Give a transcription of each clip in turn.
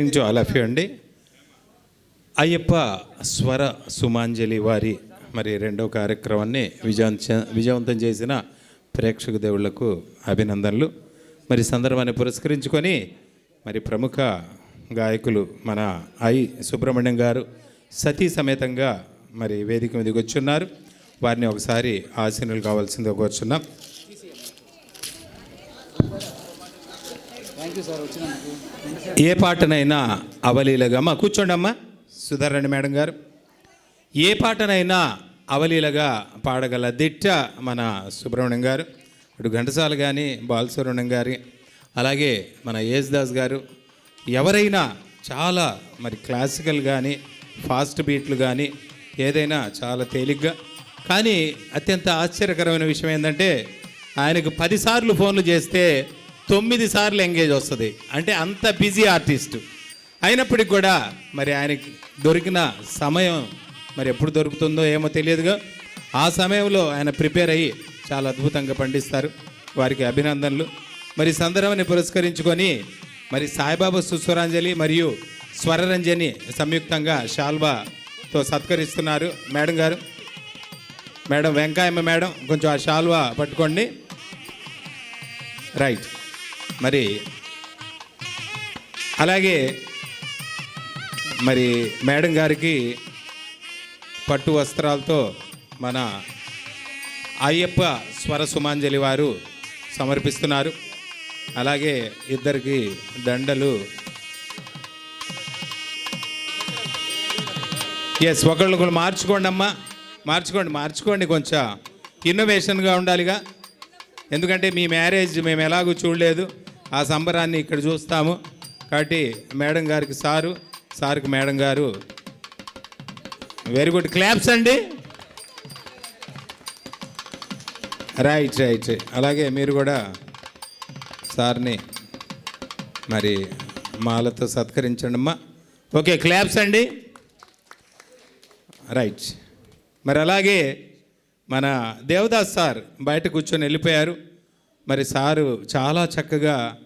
Inch అలఫీ అండి అయ్యప్ప స్వర సుమాంజలి వారి మరి రెండవ కార్యక్రమాన్ని విజయవంత విజయవంతం చేసిన ప్రేక్షక దేవుళ్ళకు అభినందనలు. మరి సందర్భాన్ని పురస్కరించుకొని మరి ప్రముఖ గాయకులు మన ఐ సుబ్రహ్మణ్యం గారు సతీ సమేతంగా మరి వేదిక మీదకి వచ్చున్నారు. వారిని ఒకసారి ఆశీనులు కావాల్సిందిగా కోరుచున్నాం. ఏ పాటనైనా అవలీలగా అమ్మా కూర్చోండి అమ్మా. సుధారాణి మేడం గారు. ఏ పాటనైనా అవలీలగా పాడగల దిట్ట మన సుబ్రహ్మణ్యం గారు ఇటు ఘంటసాల కానీ బాలసుబ్రహ్మణ్యం గారి అలాగే మన యేసుదాస్ గారు. ఎవరైనా చాలా మరి క్లాసికల్ కానీ ఫాస్ట్ బీట్లు కానీ ఏదైనా చాలా తేలిగ్గా కానీ అత్యంత ఆశ్చర్యకరమైన విషయం ఏంటంటే ఆయనకు పదిసార్లు ఫోన్లు చేస్తే తొమ్మిది సార్లు ఎంగేజ్ వస్తుంది. అంటే అంత బిజీ ఆర్టిస్ట్. అయినప్పటికి కూడా మరి ఆయనకి దొరికిన సమయం మరి ఎప్పుడు దొరుకుతుందో ఏమో తెలియదుగా. ఆ సమయంలో ఆయన ప్రిపేర్ అయ్యి చాలా అద్భుతంగా పండిస్తారు. వారికి అభినందనలు. మరి సందర్భాన్ని పురస్కరించుకొని మరి సాయిబాబా సుస్వరాంజలి మరియు స్వరరంజని సంయుక్తంగా షాల్వాతో సత్కరిస్తున్నారు మేడం గారు. మేడం వెంకాయమ్మ మేడం కొంచెం ఆ షాల్వా పట్టుకోండి. రైట్. మరి అలాగే మరి మేడం గారికి పట్టు వస్త్రాలతో మన అయ్యప్ప స్వర సుమాంజలి వారు సమర్పిస్తున్నారు. అలాగే ఇద్దరికి దండలు. ఎస్ ఒకళ్ళు ఒకళ్ళు మార్చుకోండి అమ్మా. మార్చుకోండి మార్చుకోండి కొంచెం. ఇన్నోవేషన్గా ఉండాలిగా. ఎందుకంటే మీ మ్యారేజ్ మేము ఎలాగూ చూడలేదు. ఆ సంబరాన్ని ఇక్కడ చూస్తాము. కాబట్టి మేడం గారికి సారు సార్కి మేడం గారు. వెరీ గుడ్ క్లాప్స్ అండి. రైట్ రైట్ అలాగే మీరు కూడా సార్ని మరి మాలతో సత్కరించండి అమ్మా. ఓకే క్లాప్స్ అండి. రైట్ మరి అలాగే మన దేవదాస్ సార్ బయట కూర్చొని వెళ్ళిపోయారు. మరి సారు చాలా చక్కగా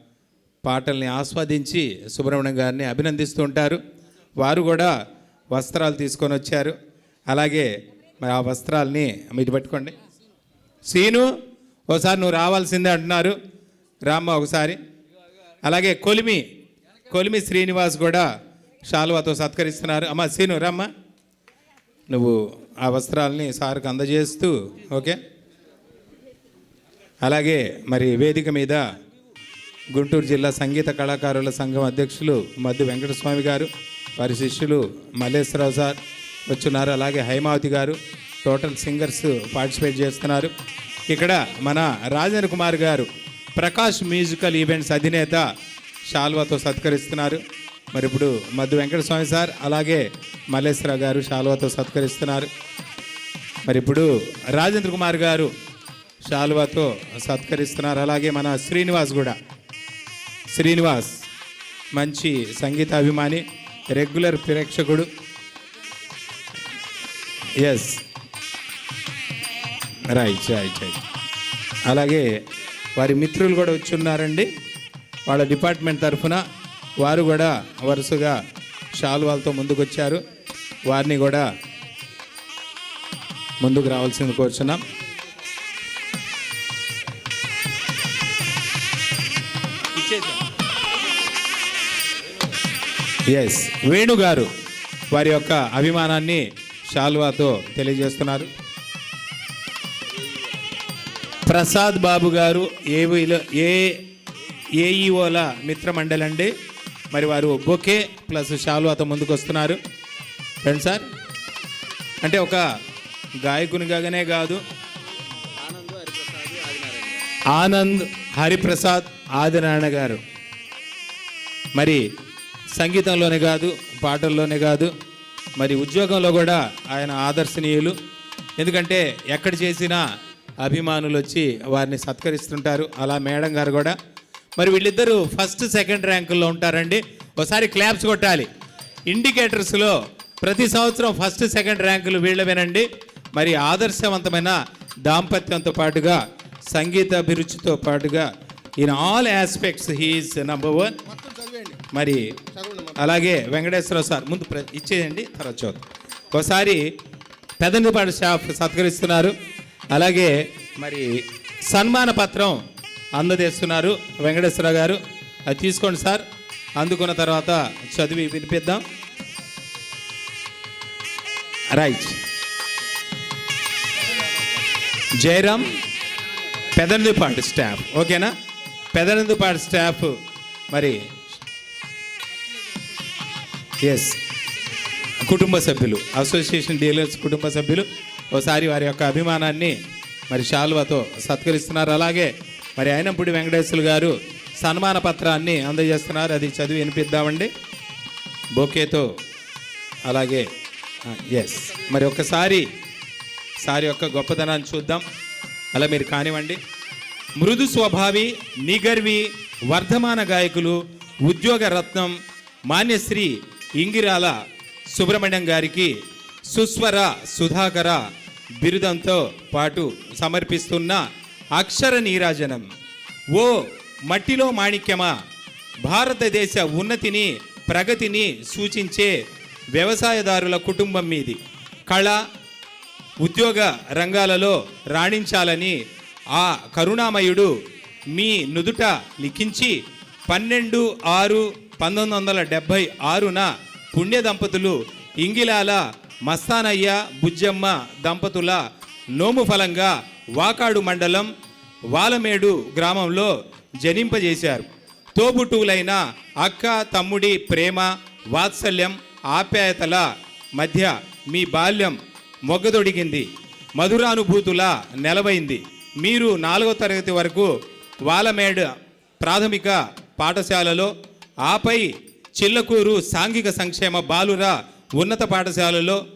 పాటల్ని ఆస్వాదించి సుబ్రహ్మణ్యం గారిని అభినందిస్తూ ఉంటారు. వారు కూడా వస్త్రాలు తీసుకొని వచ్చారు. అలాగే మరి ఆ వస్త్రాలని మీరు పెట్టుకోండి. సీను ఒకసారి నువ్వు రావాల్సిందే అంటున్నారు. రామ్మ ఒకసారి. అలాగే కొలిమి కొలిమి శ్రీనివాస్ కూడా శాలువాతో సత్కరిస్తున్నారు. అమ్మ సీను రమ్మ. నువ్వు ఆ వస్త్రాలని సార్కు అందజేస్తూ ఓకే? అలాగే మరి వేదిక మీద గుంటూరు జిల్లా సంగీత కళాకారుల సంఘం అధ్యక్షులు మద్దు వెంకటస్వామి గారు వారి శిష్యులు మల్లేశ్వరరావు సార్ వచ్చున్నారు. అలాగే హైమావతి గారు టోటల్ సింగర్స్ పార్టిసిపేట్ చేస్తున్నారు. ఇక్కడ మన రాజేంద్ర కుమార్ గారు ప్రకాష్ మ్యూజికల్ ఈవెంట్స్ అధినేత షాల్వాతో సత్కరిస్తున్నారు. మరి ఇప్పుడు మద్దు వెంకటస్వామి సార్ అలాగే మల్లేశ్వరరావు గారు షాల్వాతో సత్కరిస్తున్నారు. మరి ఇప్పుడు రాజేంద్ర కుమార్ గారు శాలువాతో సత్కరిస్తున్నారు. అలాగే మన శ్రీనివాస్ కూడా. శ్రీనివాస్ మంచి సంగీత అభిమాని రెగ్యులర్ ప్రేక్షకుడు. ఎస్ రైట్ రైట్ రైట్ అలాగే వారి మిత్రులు కూడా వచ్చి ఉన్నారండి వాళ్ళ డిపార్ట్మెంట్ తరఫున వారు కూడా వరుసగా షాల్వాలతో ముందుకొచ్చారు. వారిని కూడా ముందుకు రావాల్సింది కోరుచున్నాం. ఎస్ వేణు గారు వారి యొక్క అభిమానాన్ని షాల్వాతో తెలియజేస్తున్నారు. ప్రసాద్ బాబు గారు ఏవీలో ఏ ఏఈఓల మిత్ర మండలి అండి మరి వారు బొకే ప్లస్ షాల్వాతో ముందుకు వస్తున్నారు రండి సార్. అంటే ఒక గాయకునిగానే కాదు. ఆనంద్ హరిప్రసాద్ ఆదినారాయణ గారు. మరి సంగీతంలోనే కాదు పాటల్లోనే కాదు మరి ఉద్యోగంలో కూడా ఆయన ఆదర్శనీయులు. ఎందుకంటే ఎక్కడ చేసినా అభిమానులు వచ్చి వారిని సత్కరిస్తుంటారు అలా మేడం గారు కూడా. మరి వీళ్ళిద్దరూ ఫస్ట్ సెకండ్ ర్యాంకుల్లో ఉంటారండి. ఒకసారి క్లాప్స్ కొట్టాలి. ఇండికేటర్స్లో ప్రతి సంవత్సరం ఫస్ట్ సెకండ్ ర్యాంకులు వీళ్ళవేనండి. మరి ఆదర్శవంతమైన దాంపత్యంతో పాటుగా సంగీత అభిరుచితో పాటుగా in all aspects he is number one. మరి అలాగే వెంకటేశ్వరరావు సార్ ముందు ఇచ్చేయండి తర్వాత చూద్దాం. ఒకసారి పెదనిపాడు స్టాఫ్ సత్కరిస్తున్నారు. అలాగే మరి సన్మాన పత్రం అందజేస్తున్నారు వెంకటేశ్వరరావు గారు. అది తీసుకోండి సార్. అందుకున్న తర్వాత చదివి వినిపిద్దాం. రైట్. జయరామ్ పెదనందుపాడు స్టాఫ్. ఓకేనా? పెదనందుపాడు స్టాఫ్ మరి ఎస్ కుటుంబ సభ్యులు అసోసియేషన్ డీలర్స్ కుటుంబ సభ్యులు ఒకసారి వారి యొక్క అభిమానాన్ని మరి శాలువతో సత్కరిస్తున్నారు. అలాగే మరి అయినప్పుడు వెంకటేశ్వర గారు సన్మాన పత్రాన్ని అందజేస్తున్నారు. అది చదివి వినిపిద్దామండి. బొకేతో అలాగే ఎస్ మరి ఒక్కసారి సారి యొక్క గొప్పతనాన్ని చూద్దాం. అలా మీరు కానివ్వండి. మృదు స్వభావి నిగర్వి వర్ధమాన గాయకులు ఉద్యోగ రత్నం మాన్యశ్రీ ఇంగిరాల సుబ్రహ్మణ్యం గారికి సుస్వర సుధాకర బిరుదంతో పాటు సమర్పిస్తున్న అక్షర నీరాజనం. ఓ మట్టిలో మాణిక్యమా? భారతదేశ ఉన్నతిని ప్రగతిని సూచించే వ్యవసాయదారుల కుటుంబం మీది. కళ ఉద్యోగ రంగాలలో రాణించాలని ఆ కరుణామయుడు మీ నుదుట లిఖించి పన్నెండు ఆరు పంతొమ్మిది వందల డెబ్భై ఆరున పుణ్య దంపతులు ఇంగిలాల మస్తానయ్య బుజ్జమ్మ దంపతుల నోము ఫలంగా వాకాడు మండలం వాలమేడు గ్రామంలో జనింపజేశారు. తోబుట్టువులైన అక్క తమ్ముడి ప్రేమ వాత్సల్యం ఆప్యాయతల మధ్య మీ బాల్యం మొగ్గదొడిగింది. మధురానుభూతుల నెలవైంది. మీరు నాలుగో తరగతి వరకు వాలమేడ ప్రాథమిక పాఠశాలలో ఆపై చిల్లకూరు సాంఘిక సంక్షేమ బాలుర ఉన్నత పాఠశాలలో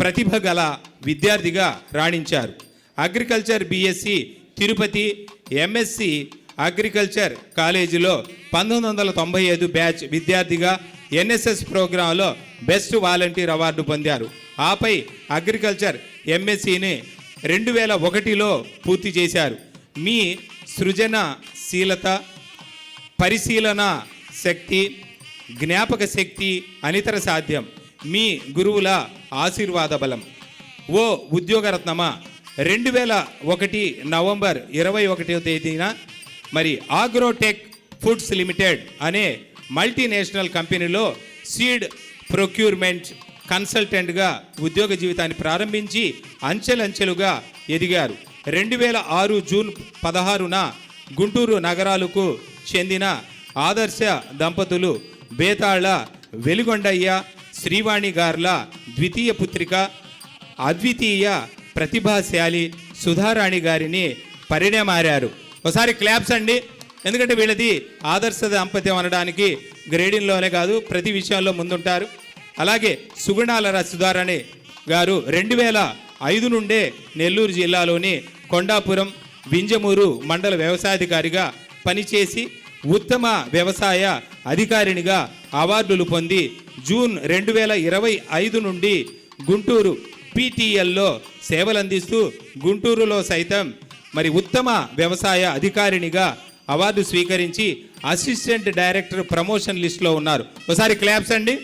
ప్రతిభ గల విద్యార్థిగా రాణించారు. Agriculture BSc Tirupati MSc agriculture కాలేజీలో పంతొమ్మిది వందల తొంభై ఐదు బ్యాచ్ విద్యార్థిగా ఎన్ఎస్ఎస్ ప్రోగ్రాంలో బెస్ట్ వాలంటీర్ అవార్డు పొందారు. ఆపై అగ్రికల్చర్ ఎంఎస్సిని రెండు వేల ఒకటిలో పూర్తి చేశారు. మీ సృజనశీలత పరిశీలన శక్తి జ్ఞాపక శక్తి అనితర సాధ్యం మీ గురువుల ఆశీర్వాద బలం. ఓ ఉద్యోగరత్నమా రెండు వేల ఒకటి నవంబర్ ఇరవై ఒకటో తేదీన మరి ఆగ్రోటెక్ ఫుడ్స్ లిమిటెడ్ అనే మల్టీనేషనల్ కంపెనీలో సీడ్ ప్రొక్యూర్మెంట్ కన్సల్టెంట్గా ఉద్యోగ జీవితాన్ని ప్రారంభించి అంచెలంచెలుగా ఎదిగారు. రెండు వేల ఆరు జూన్ పదహారున గుంటూరు నగరాలకు చెందిన ఆదర్శ దంపతులు బేతాళ వెలుగొండయ్య శ్రీవాణి గార్ల ద్వితీయ పుత్రిక అద్వితీయ ప్రతిభాశాలి సుధారాణి గారిని పరిణమారారు ఒకసారి క్లాప్స్ అండి. ఎందుకంటే వీళ్ళది ఆదర్శ దాంపత్యం అనడానికి గ్రేడింగ్లోనే కాదు ప్రతి విషయంలో ముందుంటారు. అలాగే సుగుణాల సుధారాణి గారు రెండు వేల ఐదు నుండే నెల్లూరు జిల్లాలోని కొండాపురం వింజమూరు మండల వ్యవసాయాధికారిగా పనిచేసి ఉత్తమ వ్యవసాయ అధికారినిగా అవార్డులు పొంది జూన్ రెండు వేల ఇరవై ఐదు నుండి గుంటూరు పీటీఎల్లో సేవలందిస్తూ గుంటూరులో సైతం మరి ఉత్తమ వ్యవసాయ అధికారినిగా అవార్డు స్వీకరించి అసిస్టెంట్ డైరెక్టర్ ప్రమోషన్ లిస్టులో ఉన్నారు. ఒకసారి క్లాప్స్ అండి.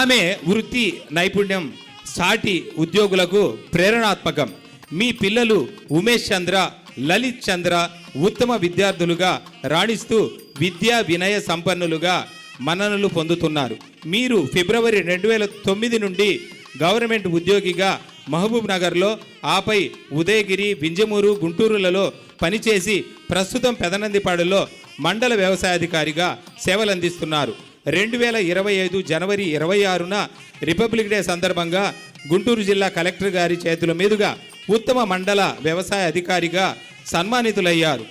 ఆమె వృత్తి నైపుణ్యం సాటి ఉద్యోగులకు ప్రేరణాత్మకం. మీ పిల్లలు ఉమేష్ చంద్ర లలిత్ చంద్ర ఉత్తమ విద్యార్థులుగా రాణిస్తూ విద్యా వినయ సంపన్నులుగా మన్ననలు పొందుతున్నారు. మీరు ఫిబ్రవరి రెండు వేల తొమ్మిది నుండి గవర్నమెంట్ ఉద్యోగిగా మహబూబ్ నగర్లో ఆపై ఉదయగిరి వింజమూరు గుంటూరులలో పనిచేసి ప్రస్తుతం పెదనందిపాడులో మండల వ్యవసాయాధికారిగా సేవలందిస్తున్నారు. రెండు వేల ఇరవై ఐదు జనవరి ఇరవై ఆరున రిపబ్లిక్ డే సందర్భంగా గుంటూరు జిల్లా కలెక్టర్ గారి చేతుల మీదుగా ఉత్తమ మండల వ్యవసాయ అధికారిగా సన్మానితులయ్యారు.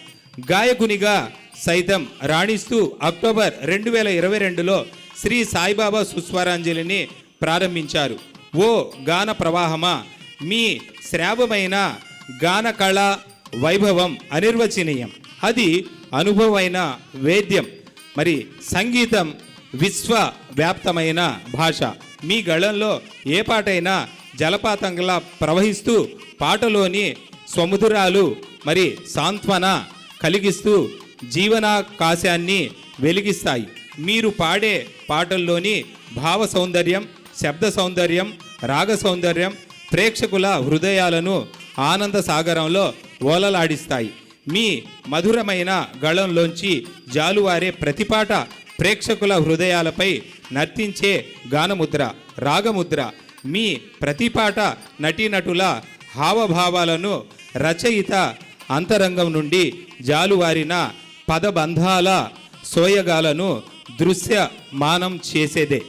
గాయకునిగా సైతం రాణిస్తూ అక్టోబర్ రెండు వేల ఇరవై రెండులో శ్రీ సాయిబాబా సుస్వరాంజలిని ప్రారంభించారు. ఓ గాన ప్రవాహమా మీ శ్రావమైన గాన కళ వైభవం అనిర్వచనీయం. అది అనుభవమైన వేద్యం. మరి సంగీతం విశ్వవ్యాప్తమైన భాష. మీ గళంలో ఏ పాటైనా జలపాతంలా ప్రవహిస్తూ పాటలోని స్వముదురాలు మరి సాంత్వన కలిగిస్తూ జీవనాకాశాన్ని వెలిగిస్తాయి. మీరు పాడే పాటల్లోని భావ సౌందర్యం శబ్ద సౌందర్యం రాగ సౌందర్యం ప్రేక్షకుల హృదయాలను ఆనంద సాగరంలో ఓలలాడిస్తాయి. మీ మధురమైన గళంలోంచి జాలువారే ప్రతిపాట ప్రేక్షకుల హృదయాలపై నర్తించే గానముద్ర రాగముద్ర. మీ ప్రతిపాట నటీనటుల హావభావాలను రచయిత అంతరంగం నుండి జాలువారిన పదబంధాల సోయగాలను దృశ్యమానం చేసేదే.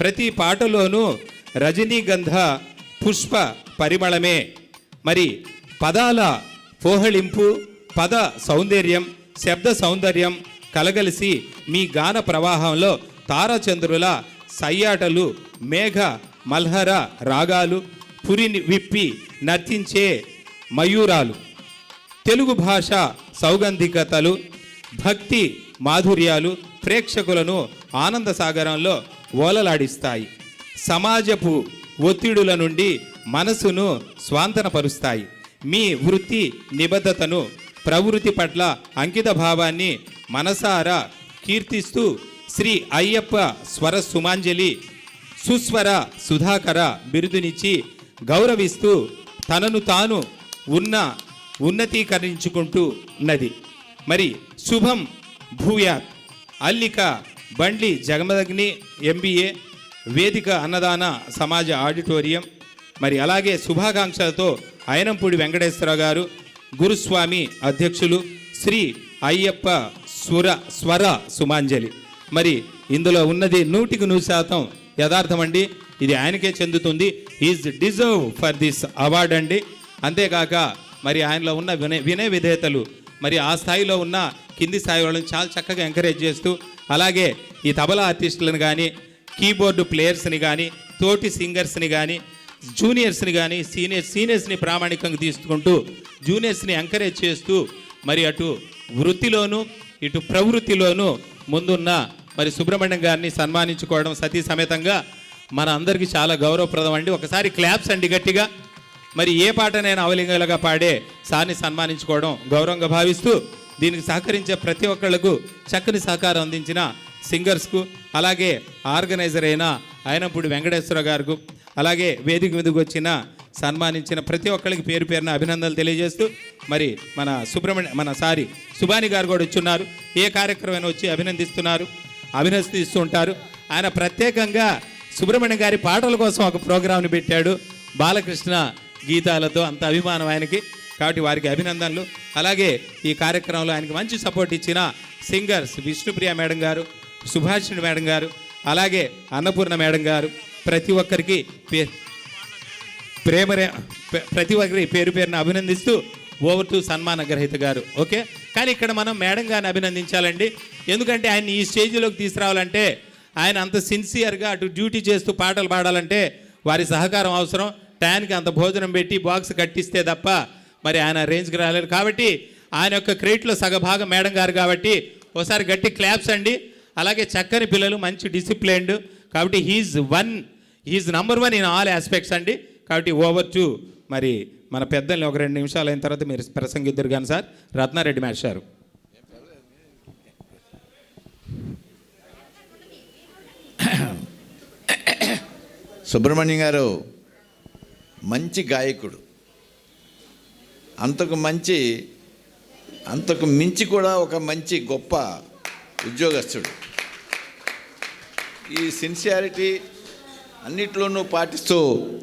ప్రతి పాటలోనూ రజనీగంధ పుష్ప పరిమళమే. మరి పదాల పోహళింపు పద సౌందర్యం శబ్ద సౌందర్యం కలగలిసి మీ గాన ప్రవాహంలో తారచంద్రుల సయ్యాటలు మేఘ మల్హర రాగాలు పురిని విప్పి నర్తించే మయూరాలు. తెలుగు భాష సౌగంధికతలు భక్తి మాధుర్యాలు ప్రేక్షకులను ఆనంద సాగరంలో ఓలలాడిస్తాయి. సమాజపు ఒత్తిడుల నుండి మనసును స్వాంతనపరుస్తాయి. మీ వృత్తి నిబద్ధతను ప్రవృత్తి పట్ల అంకిత భావాన్ని మనసారా కీర్తిస్తూ శ్రీ అయ్యప్ప స్వర సుమాంజలి సుస్వర సుధాకర బిరుదునిచ్చి గౌరవిస్తూ తనను తాను ఉన్న ఉన్నతీకరించుకుంటూ ఉన్నది. మరి శుభం భూయాత్. అల్లిక బండ్లి జగమదగ్ని ఎంబీఏ వేదిక అన్నదాన సమాజ ఆడిటోరియం. మరి అలాగే శుభాకాంక్షలతో అయనంపూడి వెంకటేశ్వర గారు గురుస్వామి అధ్యక్షులు శ్రీ అయ్యప్ప స్వర స్వర సుమాంజలి. మరి ఇందులో ఉన్నది నూటికి నూరు శాతం యథార్థమండి. ఇది ఆయనకే చెందుతుంది. Is deserve for this award అండి. అంతేకాక మరి ఆయనలో ఉన్న వినయ వినయ విధేయతలు మరి ఆ స్థాయిలో ఉన్న కింది స్థాయి వాళ్ళని చాలా చక్కగా ఎంకరేజ్ చేస్తూ అలాగే ఈ తబలా ఆర్టిస్టులను కానీ కీబోర్డు ప్లేయర్స్ని కానీ తోటి సింగర్స్ని కానీ జూనియర్స్ని కానీ సీనియర్ సీనియర్స్ని ప్రామాణికంగా తీసుకుంటూ జూనియర్స్ని ఎంకరేజ్ చేస్తూ మరి అటు వృత్తిలోనూ ఇటు ప్రవృత్తిలోనూ ముందున్న మరి సుబ్రహ్మణ్యం గారిని సన్మానించుకోవడం సతీ సమేతంగా మన అందరికీ చాలా గౌరవప్రదం అండి. ఒకసారి క్లాప్స్ అండి గట్టిగా. మరి ఏ పాటనైనా అవలింగలుగా పాడే సార్ని సన్మానించుకోవడం గౌరవంగా భావిస్తూ దీనికి సహకరించే ప్రతి ఒక్కళ్ళకు చక్కని సహకారం అందించిన సింగర్స్కు అలాగే ఆర్గనైజర్ అయిన అయినప్పుడు వెంకటేశ్వర గారికి అలాగే వేదిక మీదకి వచ్చిన సన్మానించిన ప్రతి ఒక్కరికి పేరు పేరున అభినందనలు తెలియజేస్తూ మరి మన సుబ్రహ్మణ్య మన సారి సుబాని గారు కూడా వచ్చున్నారు. ఏ కార్యక్రమం వచ్చి అభినందిస్తున్నారు అభినందిస్తూ ఉంటారు. ఆయన ప్రత్యేకంగా సుబ్రహ్మణ్య గారి పాటల కోసం ఒక ప్రోగ్రాంని పెట్టాడు. బాలకృష్ణ గీతాలతో అంత అభిమానం ఆయనకి. కాబట్టి వారికి అభినందనలు. అలాగే ఈ కార్యక్రమంలో ఆయనకి మంచి సపోర్ట్ ఇచ్చిన సింగర్స్ విష్ణుప్రియ మేడం గారు సుభాషిణి మేడం గారు అలాగే అన్నపూర్ణ మేడం గారు. ప్రతి ఒక్కరికి ప్రేమ ప్రతి ఒక్కరి పేరు పేరును అభినందిస్తూ ఓవర్ టు సన్మాన గ్రహీత గారు. ఓకే? కానీ ఇక్కడ మనం మేడం గారిని అభినందించాలండి. ఎందుకంటే ఆయన ఈ స్టేజ్లోకి తీసుకురావాలంటే ఆయన అంత సిన్సియర్గా అటు డ్యూటీ చేస్తూ పాటలు పాడాలంటే వారి సహకారం అవసరం. టయానికి అంత భోజనం పెట్టి బాక్స్ కట్టిస్తే తప్ప మరి ఆయన రేంజ్కి రాలేరు కాబట్టి ఆయన యొక్క క్రెడిట్లో సగభాగం మేడం గారు కాబట్టి ఒకసారి గట్టి క్లాప్స్ అండి. అలాగే చక్కని పిల్లలు మంచి డిసిప్లైన్డ్ కాబట్టి he's one he's number one in all aspects అండి. కాబట్టి ఓవర్ టు మరి మన పెద్దల్ని ఒక రెండు నిమిషాలు అయిన తర్వాత మీరు ప్రసంగిద్దరు కానీ సార్ రత్నారెడ్డి మ్యాచ్ మాస్టారు సుబ్రహ్మణ్యం గారు మంచి గాయకుడు. అంతకు మంచి అంతకు మించి కూడా ఒక మంచి గొప్ప ఉద్యోగస్తుడు. ఈ సిన్సియారిటీ అన్నిట్లోనూ పాటిస్తూ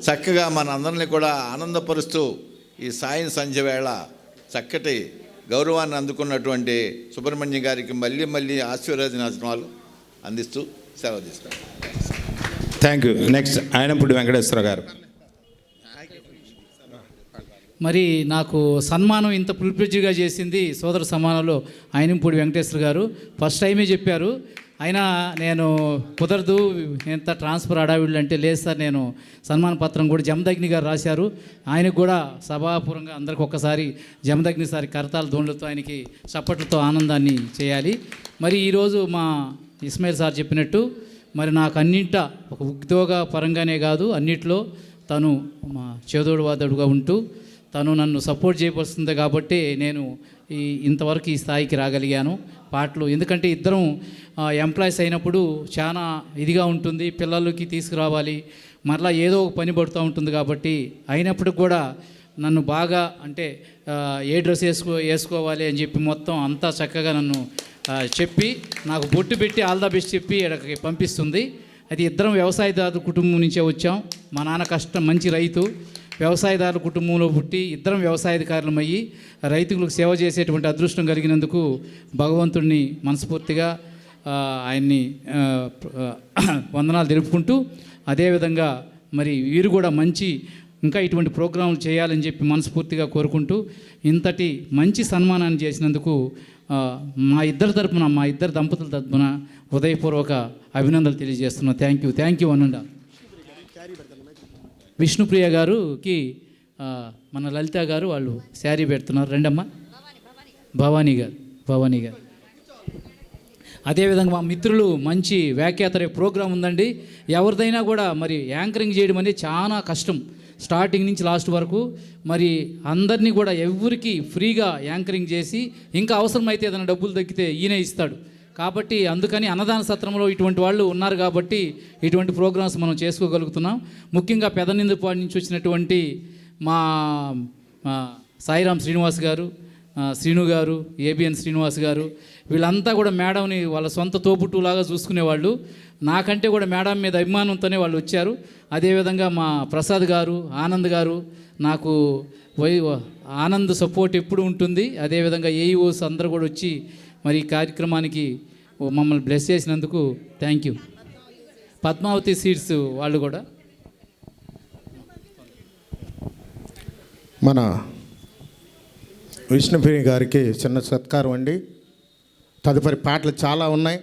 చక్కగా మన అందరిని కూడా ఆనందపరుస్తూ ఈ సాయం సంధ్య వేళ చక్కటి గౌరవాన్ని అందుకున్నటువంటి సుబ్రహ్మణ్యం గారికి మళ్ళీ మళ్ళీ ఆశీర్వచనాలు అందిస్తూ సెలవు తీసుకుంటాం thank you next Ayanapudi Venkateswara గారు. మరి నాకు సన్మానం ఇంత ప్రిప్రిజ్గా చేసింది సోదర సమానంలో ఆయనంపూడి వెంకటేశ్వర గారు. ఫస్ట్ టైమే చెప్పారు. అయినా నేను కుదరదు ఎంత ట్రాన్స్ఫర్ అడావిళ్ళు అంటే లేదు సార్ నేను సన్మాన పత్రం కూడా జమదగ్ని గారు రాశారు. ఆయనకు కూడా సభాపూర్వంగా అందరికి ఒక్కసారి జమదగ్ని సారి కరతాల దోండ్లతో ఆయనకి చప్పట్లతో ఆనందాన్ని చేయాలి. మరి ఈరోజు మా ఇస్మాయిల్ సార్ చెప్పినట్టు మరి నాకు అన్నింట ఒక ఉద్యోగ పరంగానే కాదు అన్నిట్లో తను మా చేదోడు వాదడుగా ఉంటూ తను నన్ను సపోర్ట్ చేయవలసింది కాబట్టి నేను ఈ ఇంతవరకు ఈ స్థాయికి రాగలిగాను. పాటలు ఎందుకంటే ఇద్దరం ఎంప్లాయీస్ అయినప్పుడు చాలా ఇదిగా ఉంటుంది పిల్లలకి తీసుకురావాలి మరలా ఏదో ఒక పని పడుతూ ఉంటుంది కాబట్టి అయినప్పటికి కూడా నన్ను బాగా అంటే ఏ డ్రెస్ వేసుకో వేసుకోవాలి అని చెప్పి మొత్తం అంతా చక్కగా నన్ను చెప్పి నాకు బొట్టు పెట్టి ఆల్ ద బెస్ట్ చెప్పి ఇక్కడికి పంపిస్తుంది. అది ఇద్దరం వ్యవసాయదారు కుటుంబం నుంచే వచ్చాం. మా నాన్న కష్టం మంచి రైతు. వ్యవసాయదారుల కుటుంబంలో పుట్టి ఇద్దరం వ్యవసాయాధికారులం అయ్యి రైతులకు సేవ చేసేటువంటి అదృష్టం కలిగినందుకు భగవంతుడిని మనస్ఫూర్తిగా ఆయన్ని వందనాలు తెలుపుకుంటూ అదేవిధంగా మరి వీరు కూడా మంచి ఇంకా ఇటువంటి ప్రోగ్రాంలు చేయాలని చెప్పి మనస్ఫూర్తిగా కోరుకుంటూ ఇంతటి మంచి సన్మానాన్ని చేసినందుకు మా ఇద్దరి తరపున మా ఇద్దరు దంపతుల తరపున హృదయపూర్వక అభినందనలు తెలియజేస్తున్నాను థ్యాంక్ యూ థ్యాంక్ యూ అనండా విష్ణుప్రియ గారుకి మన లలిత గారు వాళ్ళు శారీ పెడుతున్నారు. రెండమ్మా? భవానీ గారు. భవానీ గారు. అదేవిధంగా మా మిత్రులు మంచి వ్యాఖ్యాతరే ప్రోగ్రాం ఉందండి. ఎవరిదైనా కూడా మరి యాంకరింగ్ చేయడం అనేది చాలా కష్టం. స్టార్టింగ్ నుంచి లాస్ట్ వరకు మరి అందరినీ కూడా ఎవరికి ఫ్రీగా యాంకరింగ్ చేసి ఇంకా అవసరమైతే ఏదైనా డబ్బులు తగ్గితే ఈయన ఇస్తాడు. కాబట్టి అందుకని అన్నదాన సత్రంలో ఇటువంటి వాళ్ళు ఉన్నారు కాబట్టి ఇటువంటి ప్రోగ్రామ్స్ మనం చేసుకోగలుగుతున్నాం. ముఖ్యంగా పెదనిందుపాటి నుంచి వచ్చినటువంటి మా సాయిరామ్ సాయిరాం శ్రీనివాస్ గారు శ్రీను గారు ఏబిఎన్ శ్రీనివాస్ గారు వీళ్ళంతా కూడా మేడంని వాళ్ళ సొంత తోపుట్టులాగా చూసుకునేవాళ్ళు. నాకంటే కూడా మేడం మీద అభిమానంతోనే వాళ్ళు వచ్చారు. అదేవిధంగా మా ప్రసాద్ గారు ఆనంద్ గారు నాకు వై ఆనంద్ సపోర్ట్ ఎప్పుడు ఉంటుంది. అదేవిధంగా ఏఈఓస్ అందరూ కూడా వచ్చి మరి ఈ కార్యక్రమానికి మమ్మల్ని బ్లెస్ చేసినందుకు థ్యాంక్ యూ పద్మావతి సీడ్స్ వాళ్ళు కూడా. మన విష్ణుప్రియ గారికి చిన్న సత్కారం అండి. తదుపరి పాటలు చాలా ఉన్నాయి.